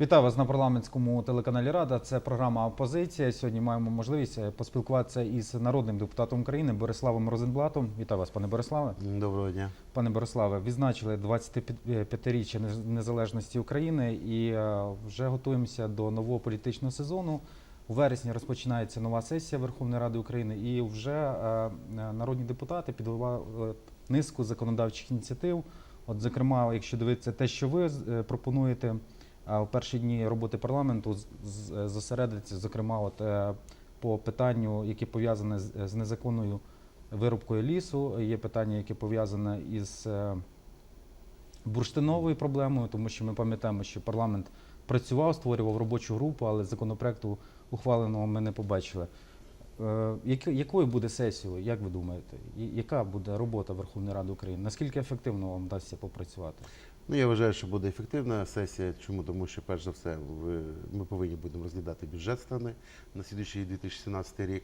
Вітаю вас на парламентському телеканалі Рада. Це програма Опозиція. Сьогодні маємо можливість е, поспілкуватися із народним депутатом України Бориславом Розенблатом. Вітаю вас, пане Бориславе. Доброго дня. Пане Бориславе, відзначили 25-річчя незалежності України і е, вже готуємося до нового політичного сезону. У вересні розпочинається нова сесія Верховної Ради України, і вже е, народні депутати підготували низку законодавчих ініціатив. От, зокрема, якщо дивитися те, що ви пропонуєте, у перші дні роботи парламенту з- з- зокрема, от е, по питанню, яке пов'язане з, незаконною вирубкою лісу. Є питання, яке пов'язане із е, бурштиновою проблемою, тому що ми пам'ятаємо, що парламент працював, створював робочу групу, але законопроекту ухваленого ми не побачили. Е, Якою буде сесією, як ви думаєте? Яка буде робота Верховної Ради України? Наскільки ефективно вам вдасться попрацювати? Ну я вважаю, що буде ефективна сесія. Чому? Тому що, перш за все, ми повинні будемо розглядати бюджет страни на слідуючий 2017 рік.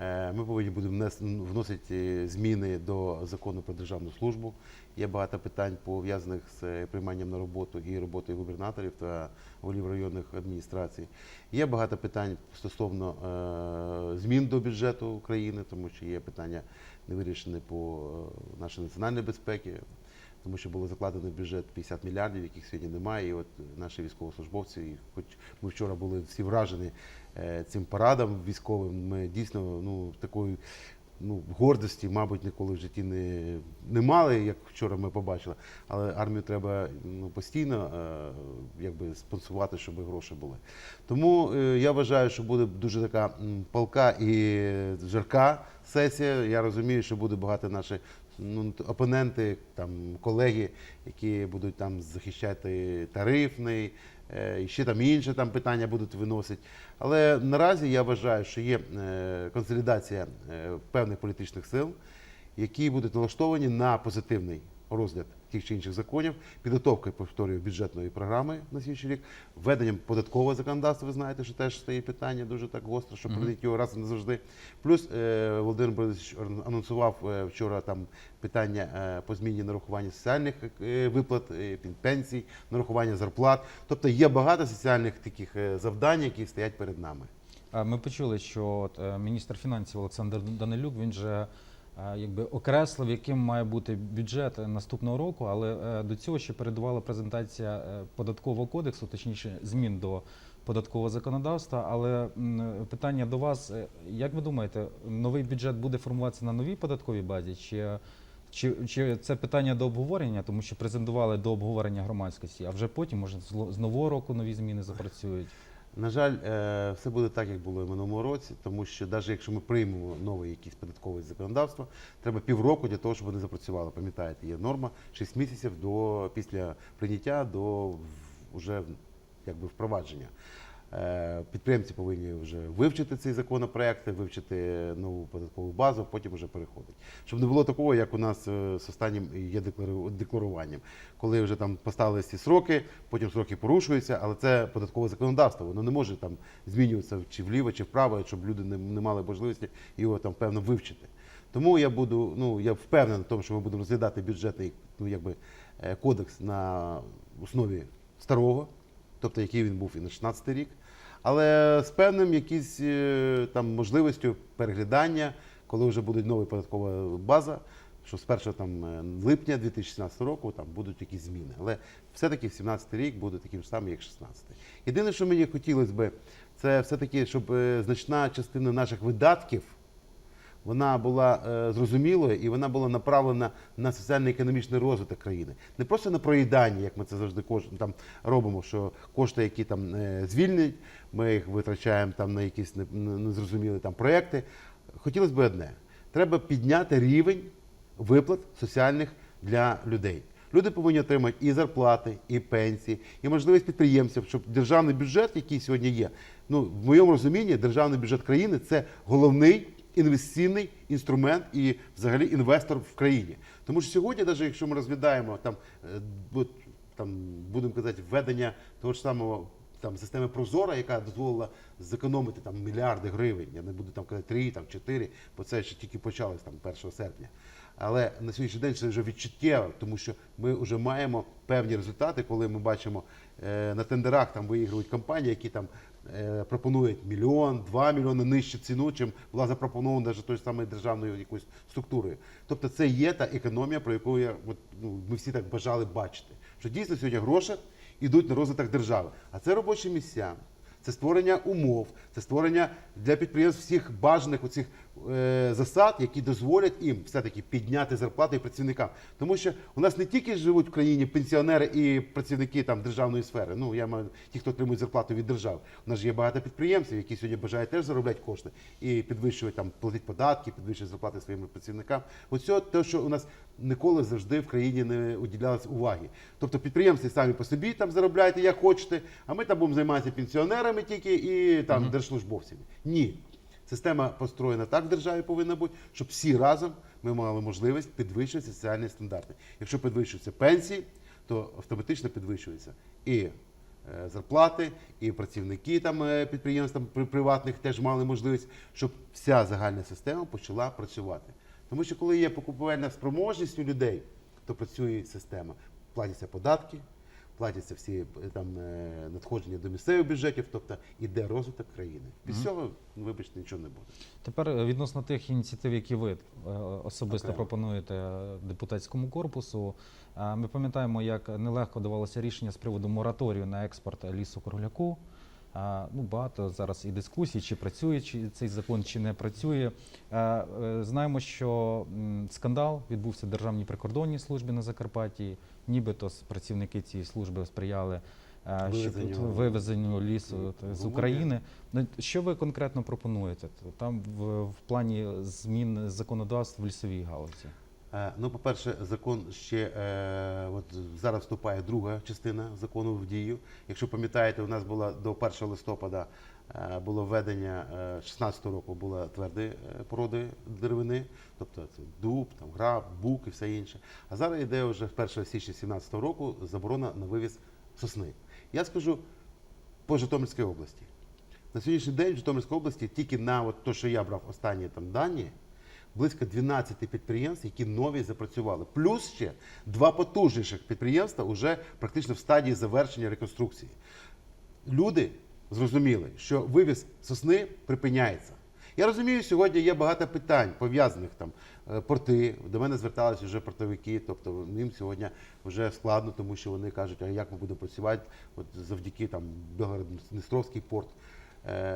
Е, Ми повинні будемо вносити зміни до закону про державну службу. Є багато питань пов'язаних з е, прийманням на роботу і роботою губернаторів та голів районних адміністрацій. Є багато питань стосовно е, змін до бюджету України, тому що є питання не вирішені по нашій національній безпеці. Тому що було закладено в бюджет 50 мільярдів, яких сьогодні немає. І от наші військовослужбовці, і хоч ми вчора були всі вражені е, цим парадом військовим, ми дійсно ну такої ну гордості, мабуть, ніколи в житті не, не мали, як вчора ми побачили. Але армію треба ну постійно е, якби спонсувати, щоб гроші були. Тому е, я вважаю, що буде дуже така палка і жарка сесія. Я розумію, що буде багато наших ну, опоненти, там колеги, які будуть там захищати тарифний, е, і ще там інші там питання будуть виносити. Але наразі я вважаю, що є е, консолідація е, певних політичних сил, які будуть налаштовані на позитивний розгляд тих чи інших законів, підготовкою, повторюю, бюджетної програми на слідчий рік, введенням податкового законодавства, ви знаєте, що теж стає питання дуже так гостро, що прийняти його раз і назавжди. Плюс е, Володимир Борисович анонсував е, вчора там питання е, по зміні нарахування соціальних е, виплат, е, пенсій, нарахування зарплат. Тобто є багато соціальних таких е, завдань, які стоять перед нами. Ми почули, що от, е, міністр фінансів Олександр Данилюк він же е, якби окреслив, яким має бути бюджет наступного року, але е, до цього ще передувала презентація е, податкового кодексу, точніше змін до податкового законодавства. Але питання до вас: е, як ви думаєте, новий бюджет буде формуватися на новій податковій базі? Чи чи, чи це питання до обговорення, тому що презентували до обговорення громадськості, а вже потім, може, з нового року нові зміни запрацюють? На жаль, е, все буде так, як було в минулому році, тому що навіть якщо ми приймемо нове якесь податкове законодавство, треба півроку для того, щоб вони запрацювали. Пам'ятаєте, є норма 6 місяців до після прийняття до вже якби впровадження. Е, Підприємці повинні вже вивчити цей законопроект, вивчити нову податкову базу, потім вже переходить. Щоб не було такого, як у нас е, з останнім є деклару- декларуванням, коли вже там поставили ці сроки, потім сроки порушуються, але це податкове законодавство. Воно не може там змінюватися чи вліво, чи вправо, щоб люди не, не мали можливості його там певно вивчити. Тому я буду, ну я впевнений в тому, що ми будемо розглядати бюджетний ну, якби, е, кодекс на основі старого, тобто який він був і на 16 рік, але з певним якісь е, там можливістю переглядання, коли вже буде нова податкова база, що з 1 там, е, липня 2017 року там будуть якісь зміни. Але все-таки 17 рік буде таким самим, як 16. Єдине, що мені хотілося би, це все-таки, щоб е, значна частина наших видатків вона була е, зрозумілою і вона була направлена на соціально-економічний розвиток країни. Не просто на проїдання, як ми це завжди кож, там робимо, що кошти, які там е, звільнять, ми їх витрачаємо там на якісь не- не- незрозумілі там проекти. Хотілося б одне: треба підняти рівень виплат соціальних для людей. Люди повинні отримати і зарплати, і пенсії, і можливість підприємців, щоб державний бюджет, який сьогодні є, ну в моєму розумінні, державний бюджет країни це головний інвестиційний інструмент і взагалі інвестор в країні. Тому що сьогодні, навіть якщо ми розглядаємо там, е, там будемо казати, введення того ж самого там системи Прозора, яка дозволила зекономити там мільярди гривень. Я не буду там казати 3, там 4, бо це ще тільки почалось там 1 серпня. Але на сьогоднішній день це вже відчуттєво, тому що ми вже маємо певні результати, коли ми бачимо е, на тендерах там виігрують компанії, які там пропонують мільйон, два мільйони нижче ціну, чим була запропонована навіть тою ж самою державною якоюсь структурою. Тобто це є та економія, про яку я от, ну, ми всі так бажали бачити. Що дійсно сьогодні гроші йдуть на розвиток держави. А це робочі місця. Це створення умов, це створення для підприємств всіх бажаних оцих е, засад, які дозволять їм все-таки підняти зарплати працівникам. Тому що у нас не тільки живуть в країні пенсіонери і працівники там державної сфери. Ну я маю ті, хто отримують зарплату від держави. У нас є багато підприємців, які сьогодні бажають теж заробляти кошти і підвищують там, платити податки, підвищують зарплати своїм працівникам. Оце те, що у нас ніколи завжди в країні не уділялось уваги. Тобто підприємці самі по собі там заробляйте як хочете, а ми там будемо займатися пенсіонерами тільки і там держслужбовцями. Ні. Система построєна так в державі повинна бути, щоб всі разом ми мали можливість підвищити соціальні стандарти. Якщо підвищуються пенсії, то автоматично підвищуються і е, зарплати, і працівники там е, підприємств приватних теж мали можливість, щоб вся загальна система почала працювати. Тому що коли є покупувальна спроможність у людей, то працює система. Платяться податки, платяться всі е, там е, надходження до місцевих бюджетів, тобто іде розвиток країни. Без цього, ну, вибачте, нічого не буде. Тепер е, відносно тих ініціатив, які ви особисто okay. пропонуєте депутатському корпусу. Ми пам'ятаємо, як нелегко давалося рішення з приводу мораторію на експорт лісу кругляку. Ну, багато зараз і дискусій, чи працює чи цей закон, чи не працює. Е, Знаємо, що скандал відбувся в Державній прикордонній службі на Закарпатті. Нібито працівники цієї служби сприяли е, Вивезенню. вивезенню лісу з України. Ну, Що ви конкретно пропонуєте? Там в, в плані змін законодавств в лісовій галузі? Е, Ну, по-перше, закон ще е, от зараз вступає друга частина закону в дію. Якщо пам'ятаєте, у нас була до 1 листопада е, було введення е, 16 року була тверді породи деревини, тобто це дуб, там граб, бук і все інше. А зараз йде вже з 1 січня 2017 року заборона на вивіз сосни. Я скажу по Житомирській області. На сьогоднішній день в Житомирській області тільки на от те, що я брав останні там дані, близько 12 підприємств, які нові запрацювали. Плюс ще два потужніших підприємства вже практично в стадії завершення реконструкції. Люди зрозуміли, що вивіз сосни припиняється. Я розумію, сьогодні є багато питань пов'язаних там е, порти. До мене зверталися вже портовики, тобто їм сьогодні вже складно, тому що вони кажуть, а як ми будемо працювати от завдяки там Белгород-Дністровський порт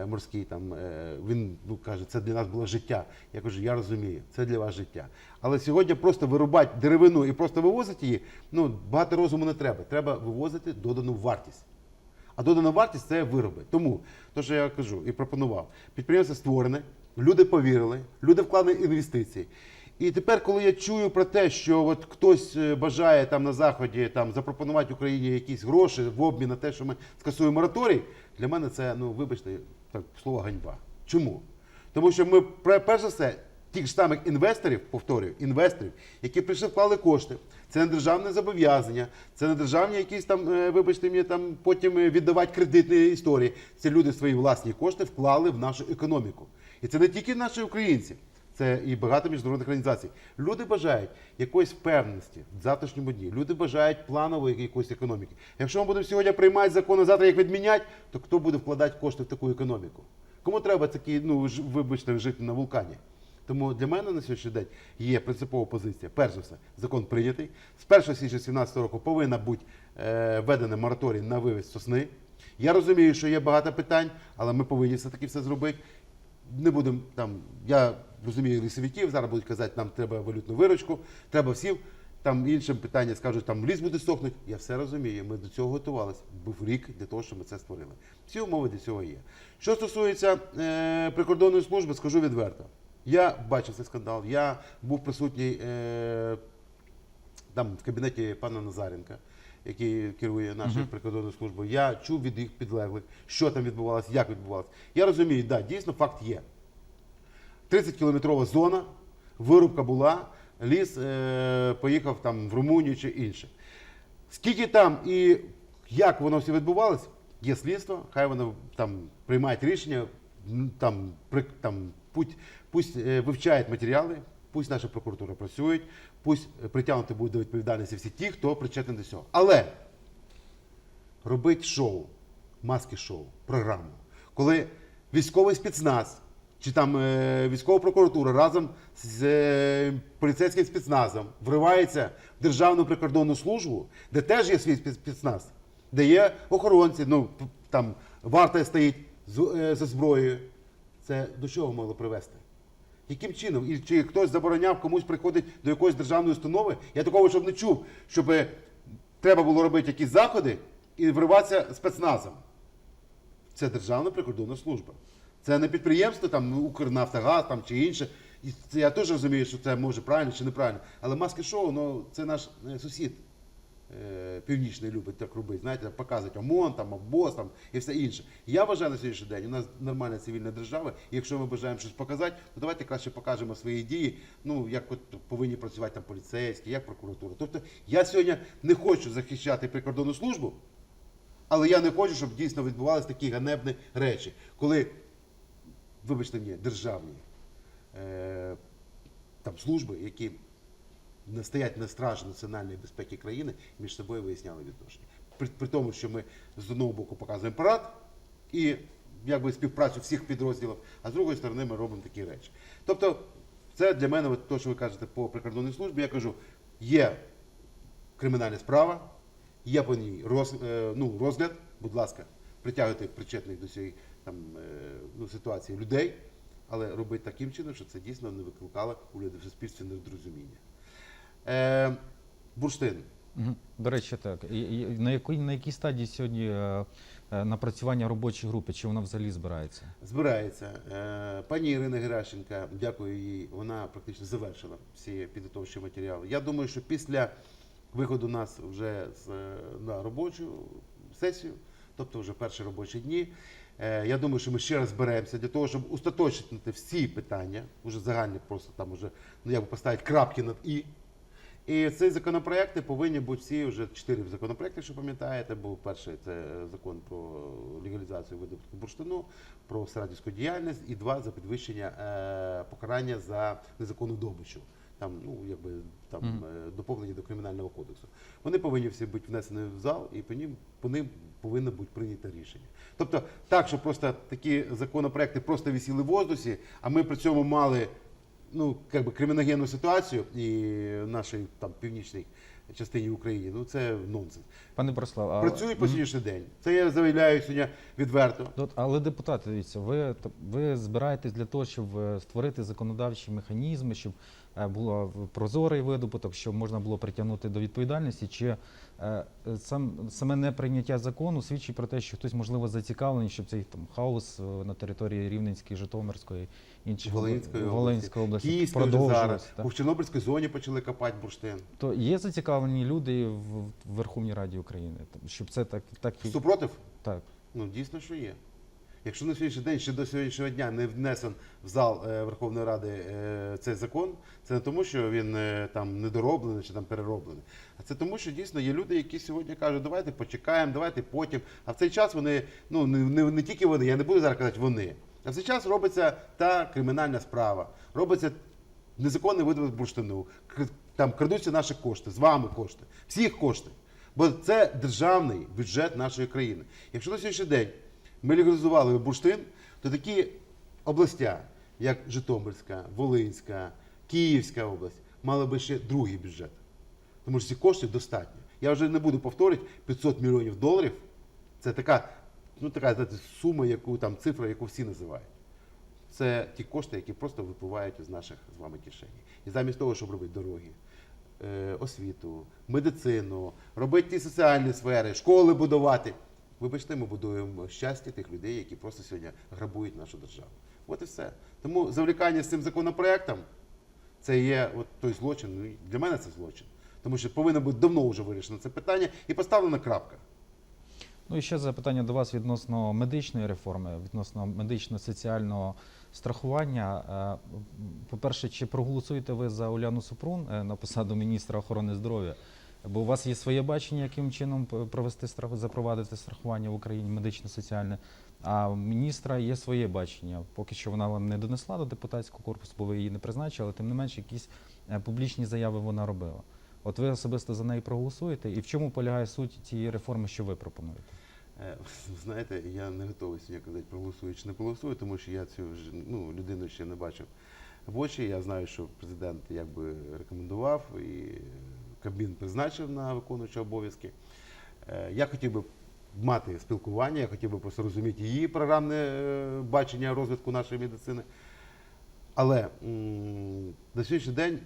морський. Там е, він ну каже, це для нас було життя. Я кажу, я розумію, це для вас життя. Але сьогодні просто вирубати деревину і просто вивозити її. Ну багато розуму не треба. Треба вивозити додану вартість. А додана вартість це вироби. Тому, то, що я кажу і пропонував, підприємство створене, люди повірили, люди вклали інвестиції. І тепер, коли я чую про те, що от хтось е, бажає там на заході там запропонувати Україні якісь гроші в обмін на те, що ми скасуємо мораторій, для мене це, ну вибачте, так слово ганьба. Чому? Тому що ми перш за все тих ж самих інвесторів, повторюю, інвесторів, які прийшли вклали кошти. Це не державне зобов'язання, це не державні якісь там, е, вибачте мені, там потім е, віддавати кредитні історії. Це люди свої власні кошти вклали в нашу економіку. І це не тільки наші українці. Це і багато міжнародних організацій. Люди бажають якоїсь впевненості в завтрашньому дні. Люди бажають планової якоїсь економіки. Якщо ми будемо сьогодні приймати закони, завтра їх відміняти, то хто буде вкладати кошти в таку економіку? Кому треба такі, ну вибачте, жити на вулкані? Тому для мене на сьогоднішній день є принципова позиція. Перш за все, закон прийнятий. З 1 січня 2017 року повинна бути е, введена мораторій на вивіз сосни. Я розумію, що є багато питань, але ми повинні все-таки все зробити. Не будемо там. Я розумію лісовиків, зараз будуть казати, нам треба валютну виручку, треба всім. Там іншим питання скажуть, там ліс буде сохнути. Я все розумію. Ми до цього готувалися. Був рік для того, щоб ми це створили. Всі умови для цього є. Що стосується е, прикордонної служби, скажу відверто. Я бачив цей скандал. Я був присутній е, там в кабінеті пана Назаренка, який керує нашою прикордонною службою. Я чув від їх підлеглих, що там відбувалося, як відбувалося. Я розумію, да, дійсно факт є. 30-кілометрова зона, вирубка була, ліс е, поїхав там в Румунію чи інше. Скільки там і як воно все відбувалося, є слідство, хай воно там приймає рішення, там, при, там путь, пусть е, вивчають матеріали, пусть наша прокуратура працює, пусть притягнути будуть до відповідальності всі ті, хто причетний до цього. Але робить шоу, маски шоу, програму, коли військовий спецназ чи там е, військова прокуратура разом з е, поліцейським спецназом вривається в Державну прикордонну службу, де теж є свій спецназ, де є охоронці, ну там варта стоїть з, е, зі зброєю. Це до чого могло привести? Яким чином? І чи хтось забороняв комусь приходити до якоїсь державної установи? Я такого щоб не чув, щоб треба було робити якісь заходи і вриватися спецназом. Це Державна прикордонна служба. Це не підприємство, там ну, Укрнафтогаз там, чи інше. І це, я теж розумію, що це може правильно чи неправильно. Але маски шоу, ну, це наш е, сусід е, північний любить так робити. Знаєте, показують ОМОН, там, ОБОС там, і все інше. Я вважаю на сьогоднішній день, у нас нормальна цивільна держава, і якщо ми бажаємо щось показати, то давайте краще покажемо свої дії, ну, як от повинні працювати там поліцейські, як прокуратура. Тобто я сьогодні не хочу захищати прикордонну службу, але я не хочу, щоб дійсно відбувалися такі ганебні речі, коли, вибачте мені, державні е, там, служби, які не стоять на стражі національної безпеки країни, між собою виясняли відношення. При, при тому, що ми з одного боку показуємо парад і якби співпрацю всіх підрозділів, а з другої сторони ми робимо такі речі. Тобто, це для мене, от те, що ви кажете по прикордонній службі, я кажу, є кримінальна справа, є по ній роз, е, ну, розгляд, будь ласка, притягуйте причетних до цієї там, е, ну, ситуації людей, але робити таким чином, щоб це дійсно не викликало у людей в суспільстві недорозуміння. Е, бурштин. До речі, так. На, якій, на якій стадії сьогодні е, е, напрацювання робочої групи? Чи вона взагалі збирається? Збирається. Пані Ірина Геращенка, дякую їй, вона практично завершила всі підготовчі матеріали. Я думаю, що після виходу нас вже на робочу сесію, тобто вже перші робочі дні, я думаю, що ми ще раз зберемося для того, щоб устаточнити всі питання, уже загальні, просто там уже ну, як би поставити крапки над і. І ці законопроекти повинні бути всі вже чотири законопроекти, що пам'ятаєте. Був перший це е, закон про легалізацію видобутку бурштину, про саратівську діяльність, і два за підвищення е, покарання за незаконну добичу. Там, ну якби там Мгм. е, доповнення до кримінального кодексу. Вони повинні всі бути внесені в зал, і по ним по ним повинно бути прийнято рішення. Тобто, так, що просто такі законопроекти просто висіли в воздусі, а ми при цьому мали ну, как би, криміногенну ситуацію і нашій там північній частині України. Ну це нонсенс. Пане Борислав, а, Працює по сьогоднішній день. Це я заявляю сьогодні відверто. От, але депутати, дивіться, ви, ви збираєтесь для того, щоб е, створити законодавчі механізми, щоб було прозорий видобуток, щоб можна було притягнути до відповідальності, чи е, е, сам, саме неприйняття закону свідчить про те, що хтось, можливо, зацікавлений, щоб цей там хаос е, на території Рівненської, Житомирської, інших Волинської області, Волинської області так? бо в Чорнобильській зоні почали копати бурштин. То є зацікавлені люди в, в Верховній Раді України, щоб це так, так Супротив? так. Ну дійсно, що є. Якщо на сьогоднішній день ще до сьогоднішнього дня не внесен в зал е, Верховної Ради е, цей закон, це не тому, що він е, там недороблений чи там перероблений, а це тому, що дійсно є люди, які сьогодні кажуть, давайте почекаємо, давайте потім. А в цей час вони, ну не, не, не тільки вони, я не буду зараз казати вони. А в цей час робиться та кримінальна справа, робиться незаконний видобуток бурштину, там крадуться наші кошти, з вами кошти, всіх кошти. Бо це державний бюджет нашої країни. Якщо на сьогоднішній день ми легалізували бурштин, то такі областя, як Житомирська, Волинська, Київська область, мали би ще другий бюджет. Тому що цих коштів достатньо. Я вже не буду повторити 500 мільйонів доларів. Це така, ну, така знаєте, сума, яку там цифра, яку всі називають. Це ті кошти, які просто випливають із наших з вами кишені. І замість того, щоб робити дороги, е, освіту, медицину, робити ті соціальні сфери, школи будувати. Вибачте, ми будуємо щастя тих людей, які просто сьогодні грабують нашу державу. От і все. Тому завлікання з цим законопроектом це є от той злочин. Ну, для мене це злочин. Тому що повинно бути давно вже вирішено це питання і поставлена крапка. Ну і ще запитання до вас відносно медичної реформи, відносно медично-соціального страхування. Е, По-перше, чи проголосуєте ви за Уляну Супрун е, на посаду міністра охорони здоров'я? Бо у вас є своє бачення, яким чином провести страх, запровадити страхування в Україні медично-соціальне. А у міністра є своє бачення. Поки що вона вам не донесла до депутатського корпусу, бо ви її не призначили, але тим не менше якісь е, публічні заяви вона робила. От ви особисто за неї проголосуєте, і в чому полягає суть цієї реформи, що ви пропонуєте? Е, Знаєте, я не готовий сьогодні казати, проголосую чи не проголосую, тому що я цю ну, людину ще не бачив в очі. Я знаю, що президент якби рекомендував і Кабмін призначив на виконуючого обов'язки. Е, Я хотів би мати спілкування, я хотів би просто розуміти її програмне е, бачення розвитку нашої медицини. Але на сьогоднішній день,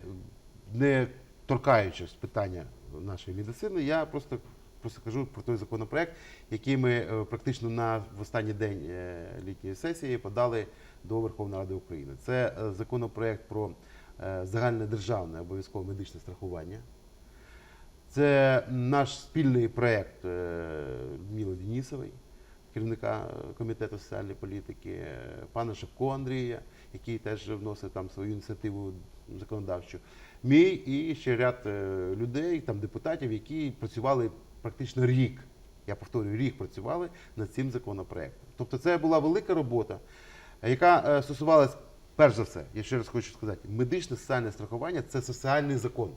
не торкаючись питання нашої медицини, я просто, просто кажу про той законопроект, який ми е, практично на в останній день літньої сесії подали до Верховної Ради України. Це законопроект про загальне державне обов'язкове медичне страхування. Це наш спільний проєкт е, Людмили Денісової, керівника е, комітету соціальної політики, е, пана Шевко Андрія, який теж вносить там свою ініціативу законодавчу. Мій і ще ряд людей, там депутатів, які працювали практично рік. Я повторюю, рік працювали над цим законопроектом. Тобто це була велика робота, яка стосувалась, перш за все, я ще раз хочу сказати, медичне соціальне страхування це соціальний закон.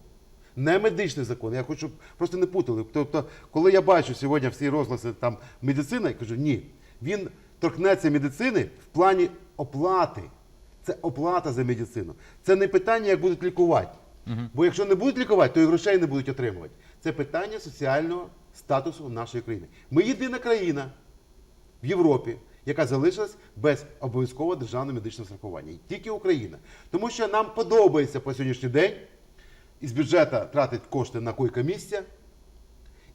Не медичний закон, я хочу, щоб просто не путали. Тобто, коли я бачу сьогодні всі розгласи там медицина, я кажу, ні, він торкнеться медицини в плані оплати. Це оплата за медицину. Це не питання, як будуть лікувати. Бо якщо не будуть лікувати, то і грошей не будуть отримувати. Це питання соціального статусу нашої країни. Ми єдина країна в Європі, яка залишилась без обов'язкового державного медичного страхування. І тільки Україна. Тому що нам подобається по сьогоднішній день із бюджету тратить кошти на койко-місця,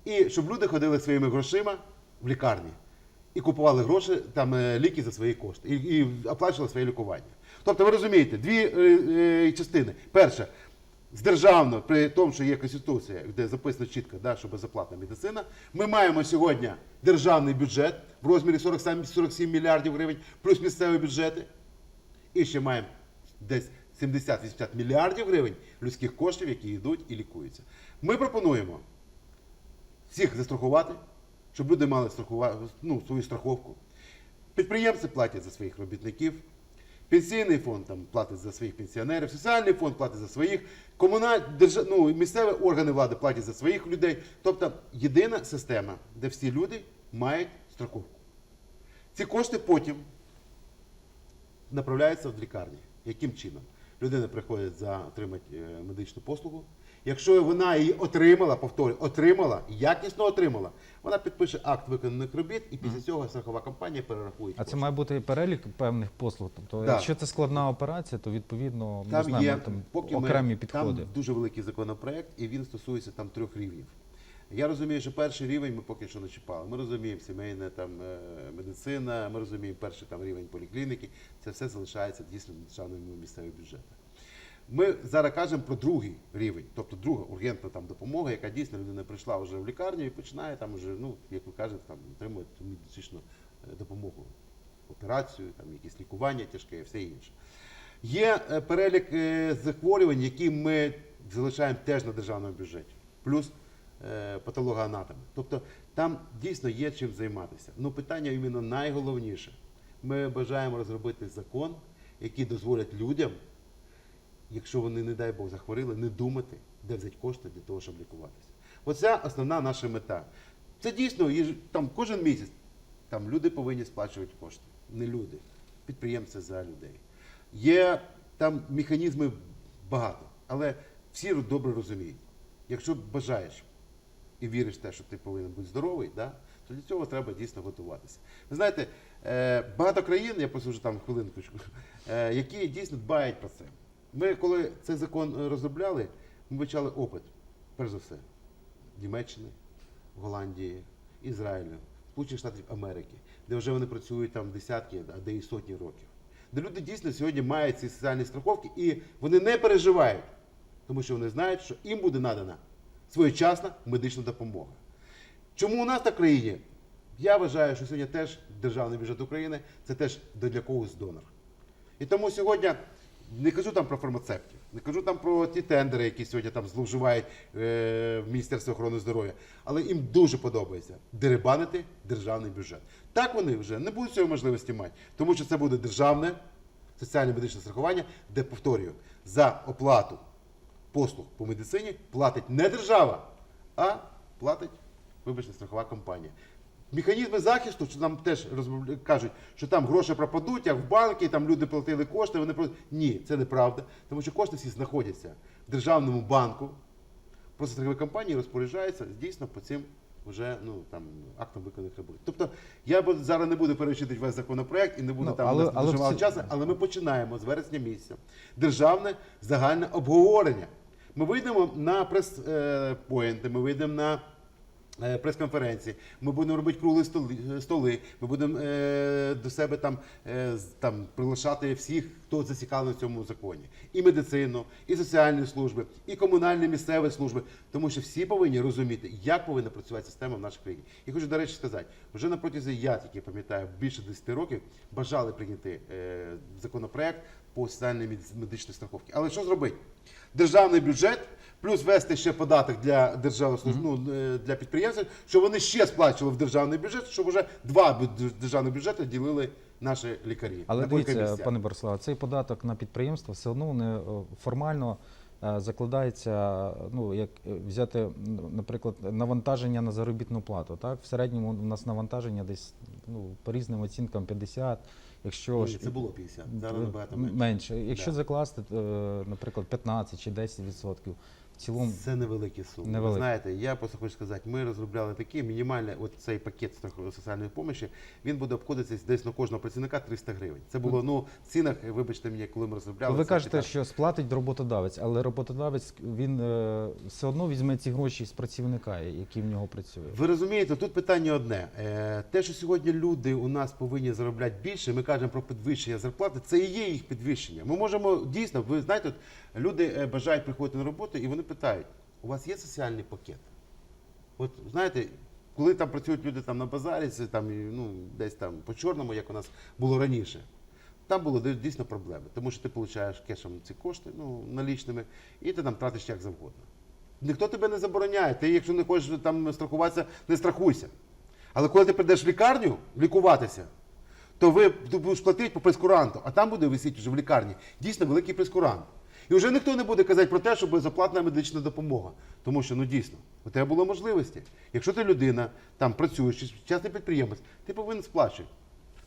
і щоб люди ходили своїми грошима в лікарні і купували гроші, там, е, ліки за свої кошти, і, і оплачували своє лікування. Тобто, ви розумієте, дві е, е, частини. Перше, з державного, при тому, що є Конституція, де записано чітко, да, що безоплатна медицина, ми маємо сьогодні державний бюджет в розмірі 47, 47 мільярдів гривень, плюс місцеві бюджети. І ще маємо десь 70-80 мільярдів гривень людських коштів, які йдуть і лікуються. Ми пропонуємо всіх застрахувати, щоб люди мали ну, свою страховку. Підприємці платять за своїх робітників, пенсійний фонд там, платить за своїх пенсіонерів, соціальний фонд платить за своїх, комуналь... держ... ну, місцеві органи влади платять за своїх людей. Тобто єдина система, де всі люди мають страховку. Ці кошти потім направляються в лікарні. Яким чином? Людина приходить за отримати е, медичну послугу. Якщо вона її отримала, повторюю, отримала, якісно отримала, вона підпише акт виконаних робіт, і після цього страхова компанія перерахує. А це має бути перелік певних послуг. Тобто, Так. якщо це складна операція, то відповідно ми Там знаємо є там поки окремі ми, підходи. Там дуже великий законопроект, і він стосується там трьох рівнів. Я розумію, що перший рівень ми поки що не чіпали. Ми розуміємо сімейна там е, медицина, ми розуміємо перший там рівень поліклініки. Це все залишається дійсно на державному місцеві бюджети. Ми зараз кажемо про другий рівень, тобто друга ургентна там допомога, яка дійсно людина прийшла вже в лікарню і починає там вже, ну як ви кажете, там отримує медичну е, допомогу, операцію, там якісь лікування тяжке і все інше. Є е, перелік захворювань, які ми залишаємо теж на державному бюджеті, плюс патологоанатоми. Тобто там дійсно є чим займатися. Ну питання іменно найголовніше. Ми бажаємо розробити закон, який дозволить людям, якщо вони, не дай Бог, захворіли, не думати, де взяти кошти для того, щоб лікуватися. Оця основна наша мета. Це дійсно там кожен місяць там люди повинні сплачувати кошти. Не люди, підприємці за людей. Є там механізми багато, але всі добре розуміють. Якщо бажаєш і віриш в те, що ти повинен бути здоровий, да, то для цього треба дійсно готуватися. Ви знаєте, е, багато країн, я вже там хвилинку, е, які дійсно дбають про це. Ми, коли цей закон розробляли, ми вивчали опит, перш за все, Німеччини, Голландії, Ізраїлю, Сполучених Штатів Америки, де вже вони працюють там десятки, а де і сотні років. Де люди дійсно сьогодні мають ці соціальні страховки і вони не переживають, тому що вони знають, що їм буде надана своєчасна медична допомога. Чому у нас в країні? Я вважаю, що сьогодні теж державний бюджет України це теж для когось донор. І тому сьогодні не кажу там про фармацевтів. Не кажу там про ті тендери, які сьогодні там зловживають е, в Міністерстві охорони здоров'я, але їм дуже подобається дерибанити державний бюджет. Так вони вже не будуть цієї можливості мати, тому що це буде державне соціальне медичне страхування, де повторюю, за оплату послуг по медицині платить не держава, а платить, вибачте, страхова компанія. Механізми захисту, що нам теж кажуть, що там гроші пропадуть, як в банки, там люди платили кошти, вони про ні, це неправда, тому що кошти всі знаходяться в державному банку. Просто страхові компанії розпоряджаються дійсно по цим вже ну там актам виконаних робіт. Тобто я зараз не буду перечитати весь законопроект і не буду Ну, там але- але, але часу, але ми починаємо з вересня місяця державне загальне обговорення. Ми вийдемо на прес-поінти, ми вийдемо на е, прес-конференції, ми будемо робити круглі столи, е, ми будемо е, до себе там, е, там приглашати всіх, хто зацікавлений в цьому законі. І медицину, і соціальні служби, і комунальні місцеві служби. Тому що всі повинні розуміти, як повинна працювати система в нашій країні. І хочу, до речі, сказати, вже на протязі я тільки пам'ятаю більше 10 років бажали прийняти е, законопроект по соціальній медичній страховці. Але що зробити? Державний бюджет. Плюс ввести ще податок для державних служб, ну, е, для підприємців, щоб вони ще сплачували в державний бюджет, щоб вже два державних бюджети ділили наші лікарі. Але дивіться, пане Бориславе, цей податок на підприємство все одно не формально е, закладається. Ну як е, взяти, наприклад, навантаження на заробітну плату. Так, в середньому у нас навантаження десь ну по різним оцінкам 50, Якщо Ні, це було 50, зараз набагато м- менше. Якщо Да. закласти, наприклад, 15 чи 10 відсотків, в цілому Це невеликі суми. Невеликі. Ви знаєте, я просто хочу сказати, ми розробляли такі мінімальні, от цей пакет страхової соціальної допомоги, він буде обходитися десь на кожного працівника 300 гривень. Це було ну в цінах, вибачте мені, коли ми розробляли. ви це кажете, 15. що сплатить роботодавець, але роботодавець він е, все одно візьме ці гроші з працівника, який в нього працює. Ви розумієте, тут питання одне. Е, Те, що сьогодні люди у нас повинні заробляти більше, ми кажемо про підвищення зарплати, це і є їх підвищення. Ми можемо дійсно, ви знаєте, от люди е, бажають приходити на роботу і вони питають: у вас є соціальний пакет? От знаєте, коли там працюють люди там на базарі, там ну, десь там по чорному, як у нас було раніше. Там було ди- дійсно проблеми, тому що ти отримуєш кешем ці кошти, ну, налічними, і ти там тратиш як завгодно. Ніхто тебе не забороняє. Ти, якщо не хочеш там страхуватися, не страхуйся. Але коли ти прийдеш в лікарню лікуватися, то ви будеш платити по прескуранту, а там буде висіти вже в лікарні дійсно великий прескурант. І вже ніхто не буде казати про те, що безоплатна медична допомога. Тому що ну дійсно, у тебе були можливості. Якщо ти людина, там працюєш, частний підприємець, ти повинен сплачувати.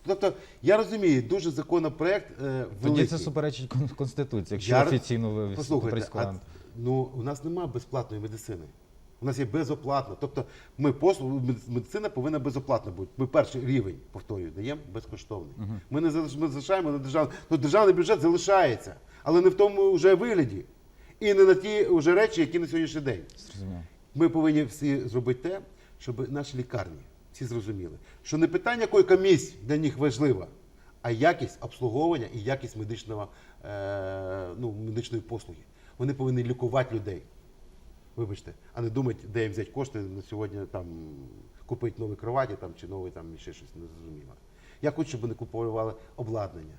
Тобто, я розумію, дуже законопроект е, Тоді це суперечить Конституції, якщо Я- офіційно ви Послухайте, а, ну, у нас немає безплатної медицини. У нас є безоплатна. Тобто ми послугу, мед- медицина повинна безоплатна бути. Ми перший рівень, повторюю, даємо безкоштовний. Ми не залиш- ми залишаємо на державний. Ну, державний бюджет залишається, але не в тому вже вигляді. І не на ті вже речі, які на сьогоднішній день. Ми повинні всі зробити те, щоб наші лікарні всі зрозуміли, що не питання якої комісії для них важлива, а якість обслуговування і якість медичного, е, ну, медичної послуги. Вони повинні лікувати людей. Вибачте, а не думати, де їм взяти кошти на сьогодні там купити нові кроваті там, чи новий там ще щось незрозуміло. Я хочу, щоб вони купували обладнання,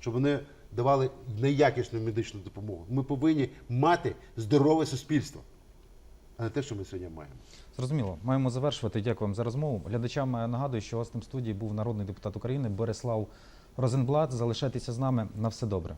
щоб вони давали неякісну медичну допомогу. Ми повинні мати здорове суспільство, а не те, що ми сьогодні маємо. Зрозуміло, маємо завершувати. Дякую вам за розмову. Глядачам нагадую, що гостем студії був народний депутат України Борислав Розенблат. Залишайтеся з нами на все добре.